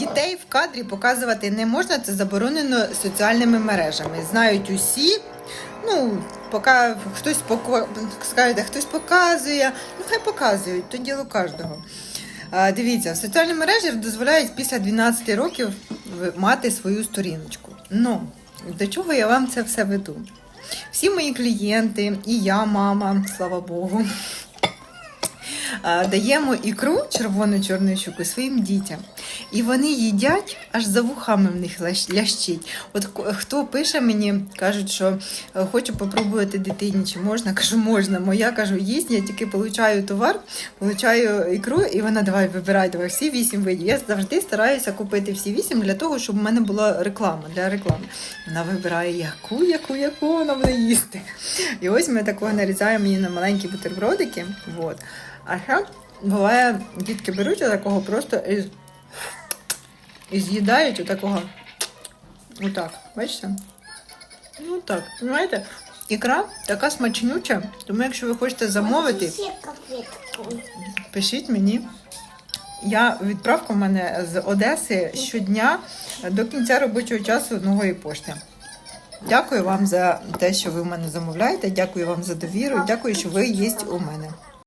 Дітей в кадрі показувати не можна, це заборонено соціальними мережами. Знають усі. Ну, поки хтось поко... скажете, хтось показує, ну хай показують, то діло кожного. А, дивіться, в соціальні мережі дозволяють після 12 років мати свою сторіночку. Ну, до чого я вам це все веду? Всі мої клієнти, і я, мама, слава Богу, даємо ікру червону чорну щуку своїм дітям. І вони їдять, аж за вухами в них лящить. От хто пише мені, кажуть, що е, хочу попробувати дитині, чи можна? Кажу, можна. Моя кажу, їсть, я тільки получаю товар, получаю ікру, і вона давай вибирай, давай всі вісім видів. Я завжди стараюся купити всі вісім для того, щоб в мене була реклама для реклами. Вона вибирає, яку, яку, яку вона буде їсти. І ось ми такого нарізаємо її на маленькі бутербродики. Вот. А ще буває, дітки беруть такого просто і з'їдають отакого. Отак, бачите? Ну так, знаєте, ікра така смачнюча, тому якщо ви хочете замовити, пишіть мені. Я відправка в мене з Одеси щодня до кінця робочого часу нової пошти. Дякую вам за те, що ви в мене замовляєте. Дякую вам за довіру. Дякую, що ви є у мене.